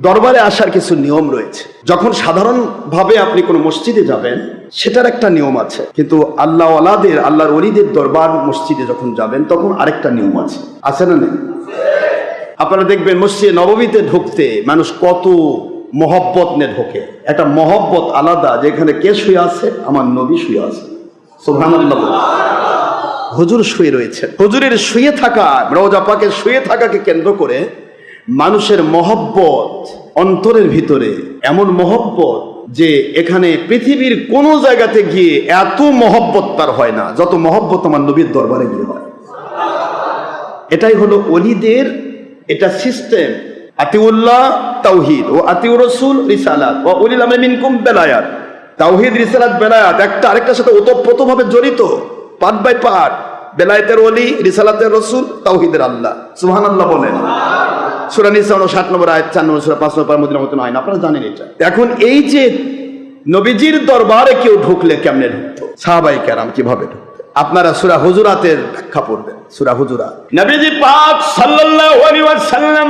দরবারে আসার কিছু নিয়ম রয়েছে। যখন সাধারণভাবে আপনি কোনো মসজিদে যাবেন, সেটার একটা নিয়ম আছে। কিন্তু আল্লাহ আল্লাহর অলিদের দরবার মসজিদে যখন যাবেন, তখন আরেকটা নিয়ম আছে। আছে না নেই? আপনারা দেখবেন মসজিদে নবমীতে ঢুকতে মানুষ কত মহব্বত নিয়ে ঢোকে। একটা মহব্বত আলাদা, যেখানে কে শুয়ে আছে? আমার নবী শুয়ে আছে। বলুন। হুজুর শুয়ে রয়েছে হুজুরের শুয়ে থাকা রোজা পাকে শুয়ে থাকাকে কেন্দ্র করে মানুষের মহব্বত অন্তরের ভিতরে এমন মহব্বত যে এখানে পৃথিবীর কোনো জায়গাতে গিয়ে এত মহব্বত তার হয় না, যত মহব্বত আমার নবীর দরবারে গিয়ে হয়। এটাই হলো অলিদের এটা সিস্টেম আতিউল্লাহ তাওহিদ ও আতিউর রসুল রিসালাত ও উলিল মিনকুম বেলায়াত। তাওহিদ, রিসালাত, বেলায়াত একটা আরেকটার সাথে ওতপ্রোতভাবে জড়িত, পার্ট বাই পার্ট। বেলায়েতের অলি রিসালাতের রসুল, তাওহিদের আল্লাহ। সুবহানাল্লাহ বলেন। সূরা নিসা 59 নম্বর আয়াত 4 নম্বর সূরা 5 নম্বর মদিনা মতন আইন আপনারা জানেন এটা। এখন এই যে নবীজির দরবারে কেউ ঢুকলে কেমনে ঢুকতো? সাহাবাই কেরাম কীভাবে ঢুকতো? আপনারা সূরা হুজুরাতের ব্যাখ্যা পড়বেন। সূরা হুজুরাত। নবীজি পাক সাল্লাল্লাহু আলাইহি ওয়াসাল্লাম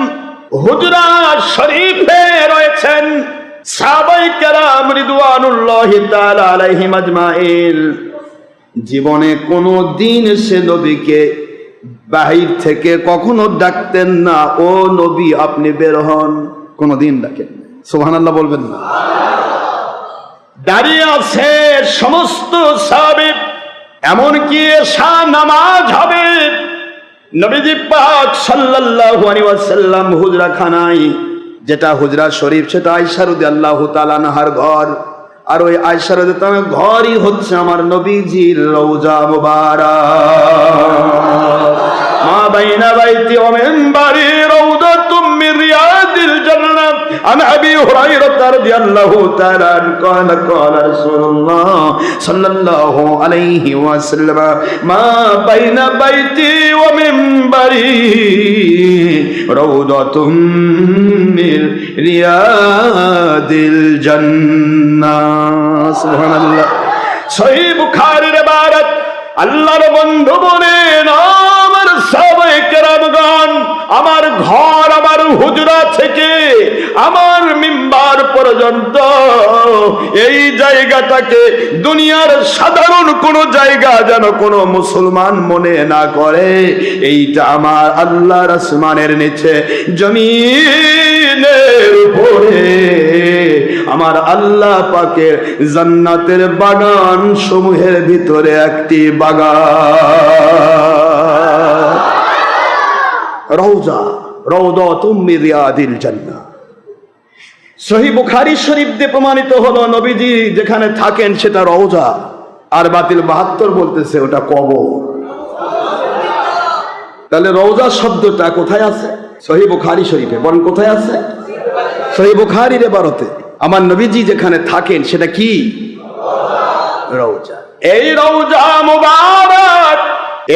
হুজুরাত শরীফে রয়েছেন। সাহাবাই কেরাম রিদওয়ানুল্লাহি তাআলা আলাইহিম আজমাইন। জীবনে কোনো দিন সে নবীকে বাহির থেকে কখনো ডাকতেন না। ও নবী, আপনি বের হন। কোনো দিন ডাকেন সুবহানাল্লাহ বলবেন না। দাঁড়িয়ে আছে সমস্ত সাহাবী এমনকি এশা নামাজ হবে। নবীজি পাক সাল্লাল্লাহু আলাইহি ওয়াসাল্লাম হুজরা খানায় যেটা হুজরা শরীফ, সেটা আয়েশা রাদিয়াল্লাহু তাআলা নাহার ঘর। আর ওই আয়েশা রাদিয়াল্লাহু তাআলার ঘরই হচ্ছে আমার নবীজির রওজা মুবারক। মা বাইনা বাইতি ওয়া মিনবারি রাউদাতুম মিন রিয়াদিল জান্নাত عن ابي هريره رضي الله تعالى عنه قال قال رسول الله صلى الله عليه وسلم ما بين بيتي ومنبري روضة من رياض الجنة سبحان الله সহি বুখারীর ইবারত আল্লাহর বন্ধু বলেন জায়গাটাকে দুনিয়ার সাধারণ কোন জায়গা যেন কোন মুসলমান মনে না করে। এইটা আমার আল্লাহ রসমানের নিচে, জমিনের উপরে। আমার আল্লাহ পাকের জান্নাতের বাগান সমূহের ভিতরে একটি বাগান। রৌজা রৌদা তুমি রিয়াদিল জান্না সহি বুখারি শরীফ দিয়ে প্রমাণিত হলো নবীজি যেখানে থাকেন সেটা রৌজা আর বাতিল বাহাত্তর বলতেছে ওটা কবর। তাহলে রৌজা শব্দটা কোথায় আছে? সহি বুখারি শরীফে। বলেন কোথায় আছে? সহি বুখারির এবারতে। আমার নবীজি যেখানে থাকেন সেটা কি? রৌজা এই রৌজা মুবারক,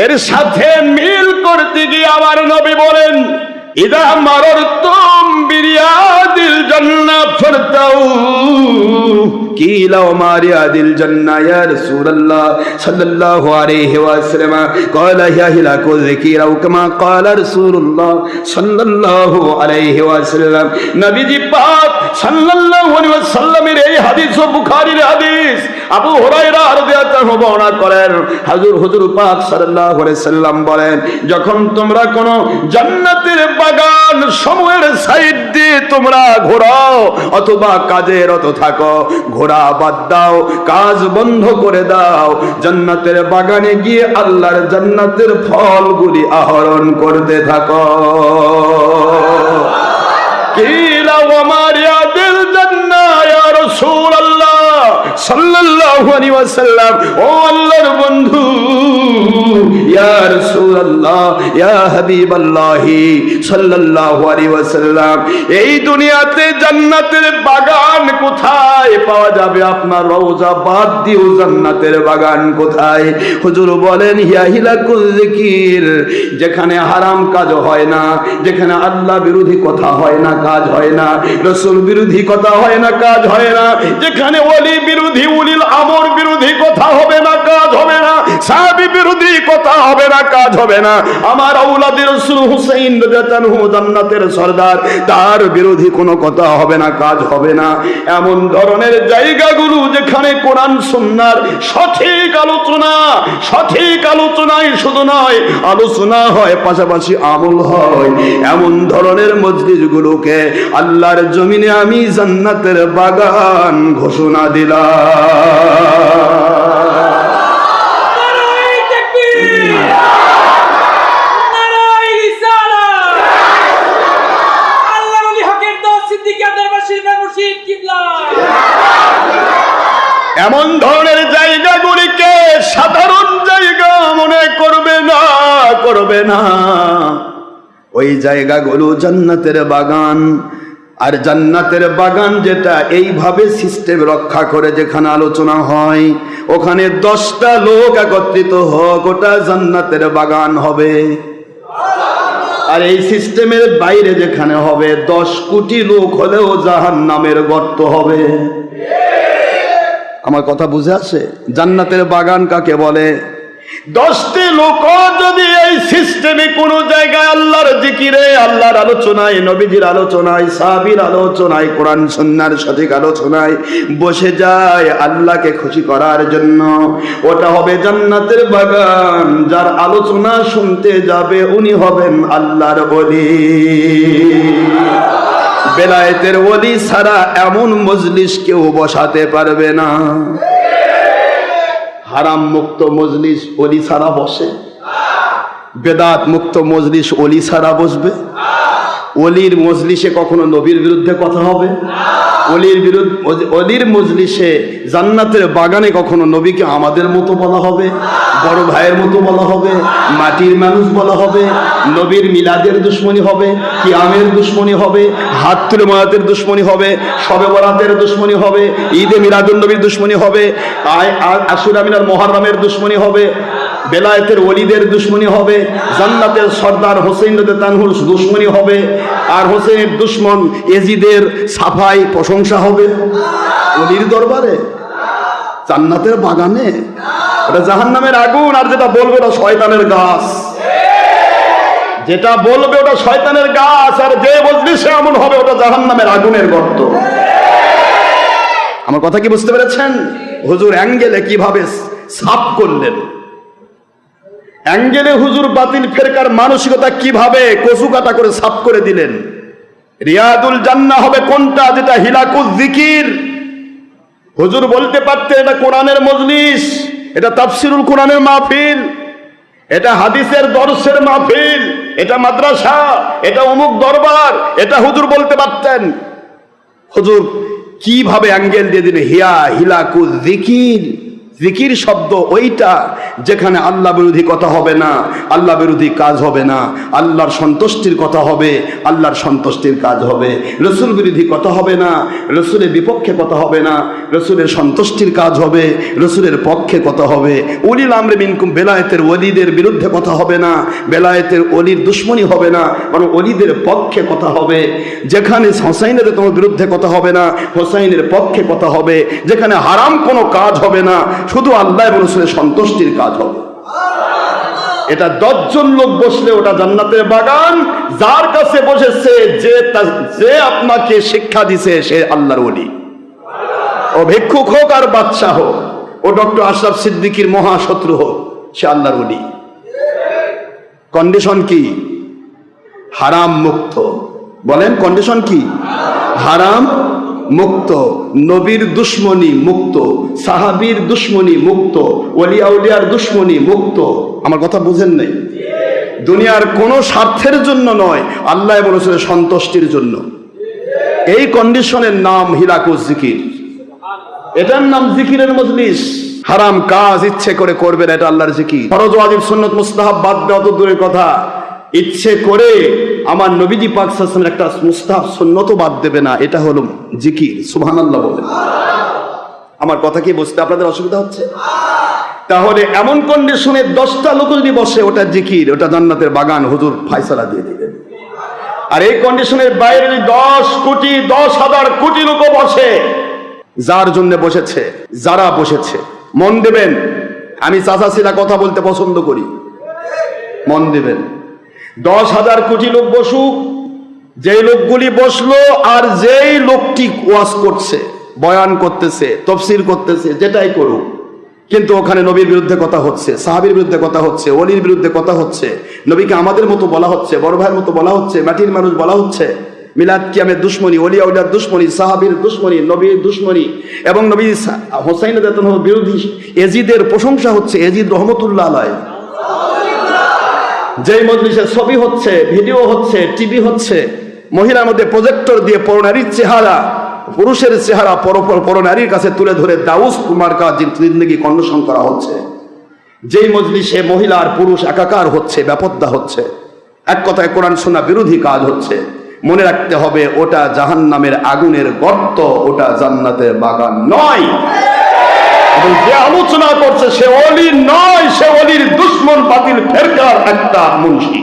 এর সাথে মিল করতে গিয়ে আমার নবী বলেন ইদা মারর তুম বিরিয়াদিল জন্না ফরতাউ। মারিয়াদিল জন্না ইয়া রাসূলুল্লাহ সাল্লাল্লাহু আলাইহি ওয়াসাল্লাম। ক্বালা ইয়া হিলাকু যিকিরাউ কামা ক্বালা রাসূলুল্লাহ সাল্লাল্লাহু আলাইহি ওয়াসাল্লাম। নবীজি পাক সাল্লাল্লাহু আলাইহি হাদিস বুখারীর হাদিস। আবু হুরায়রা রাদিয়াল্লাহু আনহু বর্ণনা করেন হুজুর হুজুর পাক সাল্লাল্লাহু আলাইহি সাল্লাম বলেন যখন তোমরা কোন জান্নাতের বাগান সমূহের সাইড দিয়ে তোমরা ঘোরাও অথবা কাজে রত থাকো ঘোরা বাদ দাও কাজ বন্ধ করে দাও জান্নাতের বাগানে গিয়ে আল্লাহর জান্নাতের ফলগুলি আহরণ করতে থাকো। কিলা ওমার ইয়াদিল জান্নাহ ইয়া রাসূলুল্লাহ এই দুনিয়াতে জান্নাতের বাগান কোথায় পাওয়া যাবে আপনার রওজা বাদ দিও জান্নাতের বাগান কোথায়? হুজুর বলেন যেখানে হারাম কাজ হয় না, যেখানে আল্লাহ বিরোধী কথা হয় না, কাজ হয় না, রসুল বিরোধী কথা হয় না, কাজ হয় না, যেখানে ওলি বিরোধী উলিল আমর বিরোধী কথা হবে না কাজ হবে না সাহাবী বিরোধী কথা হবে না, কাজ হবে না। আমার জান্নাতের সর্দার, তার বিরোধী কোনো কথা হবে না, কাজ হবে না। এমন ধরনের জায়গাগুলো যেখানে কোরআন সুন্নাহর সঠিক আলোচনা, সঠিক আলোচনাই শুধু নয়, আলোচনা হয়, পাশাপাশি আমল হয়। এমন ধরনের মসজিদগুলোকে আল্লাহর জমিনে আমি জান্নাতের বাগান ঘোষণা দিলাম। এমন ধরনের জায়গাগুলিকে সাধারণ জায়গা মনে করবে না করবে না। ওই জায়গাগুলো জান্নাতের বাগান। আর জান্নাতের বাগান যেটা এইভাবে সিস্টেম রক্ষা করে যেখানে আলোচনা হয়, ওখানে দশটা লোক একত্রিত হোক, ওটা জান্নাতের বাগান হবে। আর এই সিস্টেমের বাইরে যেখানে হবে, দশ কোটি লোক হলেও জাহান নামের গর্ত হবে। আমার কথা বুঝে আসে? জান্নাতের বাগান কাকে বলে? দশটি লোক যদি এই সিস্টেমে কোন জায়গায় আল্লাহর জিকিরে, আল্লাহর আলোচনায়, নবীজির আলোচনায়, সাহাবীর আলোচনায়, কোরআন সন্ন্যার সঠিক আলোচনায় বসে যায় আল্লাহকে খুশি করার জন্য। ওটা হবে জান্নাতের বাগান, যার আলোচনা শুনতে যাবে উনি হবেন আল্লাহর বলি বেলায়েতের ওলি ছাড়া এমন মজলিস কেউ বসাতে পারবে না। হারাম মুক্ত মজলিস অলি সারা বসে? বেদাত মুক্ত মজলিস অলি ছাড়া বসবে? অলির মজলিসে কখনো নবীর বিরুদ্ধে কথা হবে? অলির বিরুদ্ধে অলির মজলিসে জান্নাতের বাগানে কখনো নবীকে আমাদের মতো বলা হবে, বড় ভাইয়ের মতো বলা হবে, মাটির মানুষ বলা হবে, নবীর মিলাদের দুশ্মনী হবে, কিয়ামের দুশ্মনী হবে হাত তুলে মায়াতের দুশ্মনী হবে শবে বরাতের দুশ্মনী হবে, ঈদে মিলাদুল নবীর দুশ্মনী হবে আশুরা মহারামের দুশ্মনী হবে বেলায়েতের ওলিদের দুশ্মনী হবে, জান্নাতের সর্দার হোসেন তানহুর দুশ্মনী হবে, আর হোসেনের দুশ্মন এজিদের সাফাই প্রশংসা হবে। ওলির দরবারে, জান্নাতের বাগানে, ওটা জাহান্নামের আগুন, আর যেটা বলবে ওটা শয়তানের গাছ। যেটা বলবে ওটা শয়তানের গাছ, আর যে বলবে সে এমন হবে, ওটা জাহান্নামের আগুনের গর্ত। আমার কথা কি বুঝতে পেরেছেন? হুজুর অ্যাঙ্গেলে কীভাবে সাফ করলেন? অ্যাঙ্গেলে হুজুর বাতিল ফেরকার মানসিকতা কীভাবে কচু কাটা করে সাফ করে দিলেন? রিয়াদুল জান্না হবে কোনটা যেটা হিলাকুল জিকির? হুজুর বলতে পারতেন এটা কোরআনের মজলিস, এটা তাফসিরুল কোরআনের মাহফিল, এটা হাদিসের দর্শের মাহফিল, এটা মাদ্রাসা, এটা অমুক দরবার, এটা হুজুর বলতে পারতেন। হুজুর, কীভাবে অ্যাঙ্গেল দিয়ে দিলে হিয়া হিলাকু জিকির। জিকির শব্দ ওইটা যেখানে আল্লাহ বিরোধী কথা হবে না, আল্লাহ বিরোধী কাজ হবে না, আল্লাহর সন্তুষ্টির কথা হবে, আল্লাহর সন্তুষ্টির কাজ হবে। রসুল বিরোধী কথা হবে না, রসুলের বিপক্ষে কথা হবে না, রসুলের সন্তুষ্টির কাজ হবে, রসুলের পক্ষে কথা হবে। উলিল আমরে মিনকুম, বেলায়েতের অলিদের বিরুদ্ধে কথা হবে না, বেলায়েতের অলির দুশ্মনী হবে না, বরং অলিদের পক্ষে কথা হবে। যেখানে হোসাইনের তোমার বিরুদ্ধে কথা হবে না, হোসাইনের পক্ষে কথা হবে। যেখানে হারাম কোনো কাজ হবে না শুধু আল্লাহ এবং রসুলের সন্তুষ্টির কাজ হবে। এটা দশজন লোক বসলে ওটা জান্নাতের বাগান, যার কাছে বসেছে যে যে আপনাকে শিক্ষা দিছে সে আল্লাহর ওলি। ও ভিক্ষুক হোক আর বাদশাহ হোক, ও ডক্টর আশরাফ সিদ্দিকির মহাশত্রু হোক, সে আল্লাহর ওলি। কন্ডিশন কি? হারাম মুক্ত। বলেন কন্ডিশন কি? হারাম মুক্ত, নবীর দুশ্মনী মুক্ত, সাহাবীর দুশ্মনী মুক্ত, ওলিয়াউলিয়ার দুশ্মনী মুক্ত। আমার কথা বুঝেন নাই? দুনিয়ার কোনো স্বার্থের জন্য নয়, আল্লাহ রসুলের সন্তুষ্টির জন্য। এই কন্ডিশনের নাম হিলাকুস জিকির। এটার নাম জিকিরের মজলিস। হারাম কাজ ইচ্ছে করে করবেন এটা আল্লাহর জিকির। ফরজ ওয়াজিব সুন্নত মুস্তাহাব বাদ দেওয়া তো দূরের কথা। ইচ্ছে করে আমার নবীজি পাক ওয়াসাল্লামের একটা মুস্তাহাব সুন্নত বাদ দেবে না, এটা হলো জিকির, সুবহানাল্লাহ বলেন আমার কথা কি বুঝতে আপনাদের অসুবিধা হচ্ছে? তাহলে এমন কন্ডিশনে দশটা লোক যদি বসে, ওটা জিকির, ওটা জান্নাতের বাগান, হুজুর ফায়সালা দিয়ে দিবেন। আর এই কন্ডিশনের বাইরে যদি দশ কোটি, দশ হাজার কোটি লোক বসে, যার জন্য বসেছে, যারা বসেছে, মন দেবেন। আমি চাচাছিরা কথা বলতে পছন্দ করি। মন দিবেন। দশ হাজার কোটি লোক বসুক, যেই লোকগুলি বসল আর যেই লোকটি ওয়াজ করছে, বয়ান করতেছে, তফসির করতেছে, যেটাই করুক। কিন্তু ওখানে নবীর বিরুদ্ধে কথা হচ্ছে, সাহাবির বিরুদ্ধে কথা হচ্ছে অলির বিরুদ্ধে কথা হচ্ছে, নবীকে আমাদের মতো বলা হচ্ছে, বড় ভাইয়ের মতো বলা হচ্ছে, মাটির মানুষ বলা হচ্ছে, মিলাদ কিয়ামের দুশ্মনী অলিয়া উলিয়ার দুশ্মনী, সাহাবির দুশ্মনী, নবীর দুশ্মনী, এবং নবী হোসাইন বিরোধী এজিদের প্রশংসা হচ্ছে এজিদ রহমতুল্লাহ আলাই যেই মজলিসে ছবি হচ্ছে, ভিডিও হচ্ছে, টিভি হচ্ছে, মহিলার মধ্যে প্রজেক্টর দিয়ে পরনারীর চেহারা, পুরুষের চেহারা পরপর পরনারীর কাছে তুলে ধরে দাউস কুমার কা জিন্দগি কন্যসন করা হচ্ছে। যেই মজলিসে মহিলা আর পুরুষ একাকার হচ্ছে, ব্যাপদ্দা হচ্ছে, এক কথায় কোরআন শোনা বিরোধী কাজ হচ্ছে। মনে রাখতে হবে, ওটা জাহান নামের আগুনের গর্ত, ওটা জান্নাতের বাগান নয়। এবং যে আলোচনা করছে, সে অলি নয়, সে অলির দুশ্মন বাতিল ফেরকার একটা মুন্সি।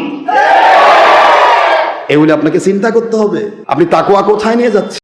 এগুলি আপনাকে চিন্তা করতে হবে। আপনি তাকুয়া কোথায় নিয়ে যাচ্ছেন?